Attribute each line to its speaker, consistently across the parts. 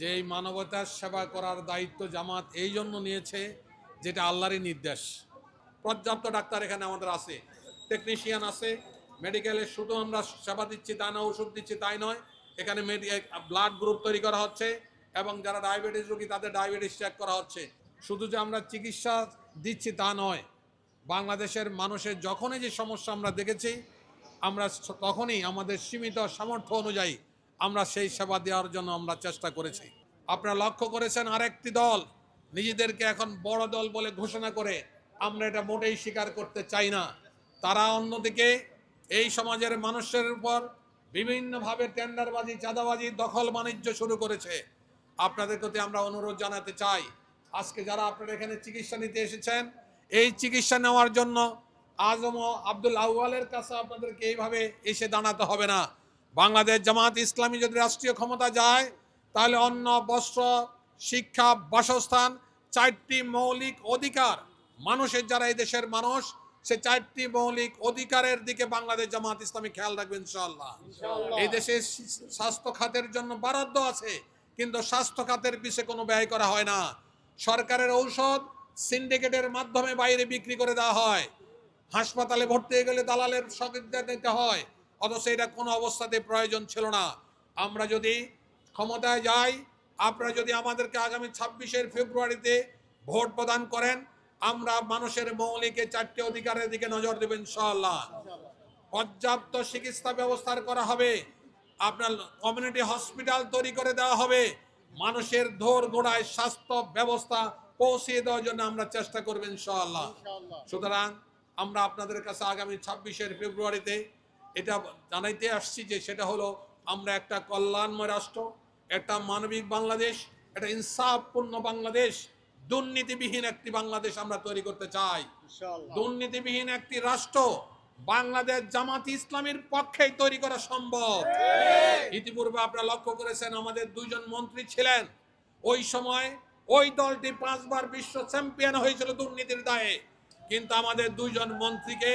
Speaker 1: যে এই মানবতার সেবা করার দায়িত্ব জামাত এই জন্য নিয়েছে, যেটা আল্লাহরই নির্দেশ। পর্যাপ্ত ডাক্তার এখানে আমাদের আছে টেকনিশিয়ান আছে মেডিকেলে শুধু আমরা সেবা দিচ্ছি, তা না, ওষুধ দিচ্ছি, তাই নয়। এখানে ব্লাড গ্রুপ তৈরি করা হচ্ছে এবং যারা ডায়াবেটিস রোগী, তাদের ডায়াবেটিস চেক করা হচ্ছে। শুধু যে আমরা চিকিৎসা দিচ্ছি তা নয়, বাংলাদেশের মানুষের যখনই যে সমস্যা আমরা দেখেছি, আমরা তখনই আমাদের সীমিত সামর্থ্য অনুযায়ী আমরা সেই সেবা দেওয়ার জন্য আমরা চেষ্টা করেছি। আপনারা লক্ষ্য করেছেন আরেকটি দল, নিজেদেরকে এখন বড় দল বলে ঘোষণা করে আমরা এটা মোটেই স্বীকার করতে চাই না। তারা অন্যদিকে এই সমাজের মানুষের উপর বিভিন্নভাবে টেন্ডারবাজি, চাঁদাবাজি, দখল, বাণিজ্য শুরু করেছে। আপনাদের প্রতি আমরা অনুরোধ জানাতে চাই, আজকে যারা আপনারা এখানে চিকিৎসা নিতে এসেছেন, এই চিকিৎসা নেওয়ার জন্য আজম আব্দুল আউয়ালের কাছে আপনাদেরকে এইভাবে এসে দাঁড়াতে হবে না। বাংলাদেশ জামাত ইসলামী যদি রাষ্ট্রীয় ক্ষমতা যায় তাহলে অন্ন বস্ত্র শিক্ষা বাসস্থান চারটি মৌলিক অধিকার মানুষের যারা এই দেশের মানুষ সে চারটি মৌলিক অধিকারের দিকে বাংলাদেশ জামাত ইসলামী খেয়াল রাখবে ইনশাআল্লাহ। এই দেশে স্বাস্থ্য খাতের জন্য বরাদ্দ আছে কিন্তু স্বাস্থ্য খাতের পিছে কোনো ব্যয় করা হয় না। সরকারের ঔষধ সিন্ডিকেটের মাধ্যমে বাইরে বিক্রি করে দেওয়া হয়। হাসপাতালে ভর্তি হয়ে গেলে দালালের সহযোগিতা নিতে হয়। অথচ এটা কোনো অবস্থাতে প্রয়োজন ছিল না। আমরা যদি ক্ষমতায় যাই আপনারা যদি আমাদেরকে আগামী ছাব্বিশের ফেব্রুয়ারিতে ভোট প্রদান করেন আমরা মানুষের মৌলিক এই চারটি অধিকারের দিকে নজর দেবেন ইনশাআল্লাহ। পর্যাপ্ত চিকিৎসা ব্যবস্থা করা হবে আপনার কমিউনিটি হসপিটাল তৈরি করে দেওয়া হবে মানুষের ধর গোড়ায় স্বাস্থ্য ব্যবস্থা পৌঁছে দেওয়ার জন্য আমরা চেষ্টা করব ইনশাআল্লাহ। সুতরাং আমরা আপনাদের কাছে আগামী ছাব্বিশের ফেব্রুয়ারিতে এটা জানাইতে আসছি যে সেটা হলো আমরা একটা কল্যাণময় রাষ্ট্র একটা মানবিক বাংলাদেশ একটা ইনসাফপূর্ণ বাংলাদেশ দুর্নীতিবিহীন একটি বাংলাদেশ আমরা তৈরি করতে চাই। দুর্নীতিবিহীন একটি রাষ্ট্র বাংলাদেশ জামাত ইসলামের পক্ষেই তৈরি করা সম্ভব। ইতিপূর্বে আপনারা লক্ষ্য করেছেন আমাদের দুইজন মন্ত্রী ছিলেন। ওই সময় ওই দলটি পাঁচবার বিশ্ব চ্যাম্পিয়ন হয়েছিল দুর্নীতির দায়ে। কিন্তু আমাদের দুইজন মন্ত্রীকে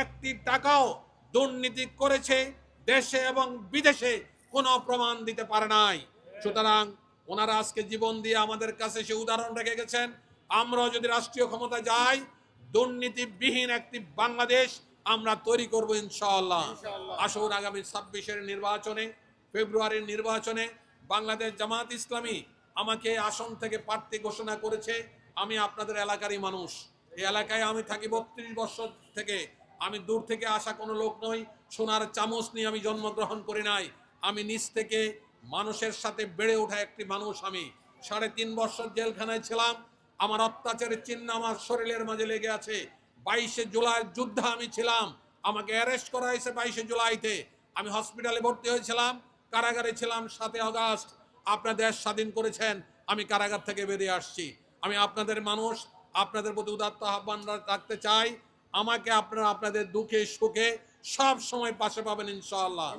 Speaker 1: একটি টাকাও দুর্নীতি করেছে দেশে এবং বিদেশে কোনো প্রমাণ দিতে পারে নাই। সুতরাং ওনারা আজকে জীবন দিয়ে আমাদের কাছে সে উদাহরণ রেখে গেছেন আমরা যদি রাষ্ট্রীয় ক্ষমতা যাই দুর্নীতিবিহীন একটি বাংলাদেশ আমরা তৈরি করব ইনশাআল্লাহ। আসুন আগামী ছাব্বিশের নির্বাচনে ফেব্রুয়ারির নির্বাচনে বাংলাদেশ জামাত ইসলামী আমাকে আসন থেকে প্রার্থী ঘোষণা করেছে আমি আপনাদের এলাকারই মানুষ। এই এলাকায় আমি থাকি বত্রিশ বছর থেকে আমি দূর থেকে আসা কোনো লোক নই, সোনার চামচ নিয়ে আমি জন্মগ্রহণ করি নাই। আমি নিচ থেকে মানুষের সাথে বেড়ে ওঠা একটি মানুষ আমি। সাড়ে তিন বছর জেলখানায় ছিলাম, আমার অত্যাচারের চিহ্ন আমার শরীরের মাঝে লেগে আছে। বাইশে জুলাই যুদ্ধে আমি ছিলাম, আমাকে অ্যারেস্ট করা হয়েছে বাইশে জুলাইতে। আমি হসপিটালে ভর্তি হয়েছিলাম, কারাগারে ছিলাম সাতই আগস্ট। আপনার দেশ স্বাধীন করেছেন, আমি কারাগার থেকে বেরিয়ে আসছি। আমি আপনাদের মানুষ, আপনাদের প্রতি উদাত্ত আহ্বান রাখতে চাই। আমাকে আপনারা আপনাদের দুঃখে সুখে সব সময় পাশে পাবেন ইনশাআল্লাহ।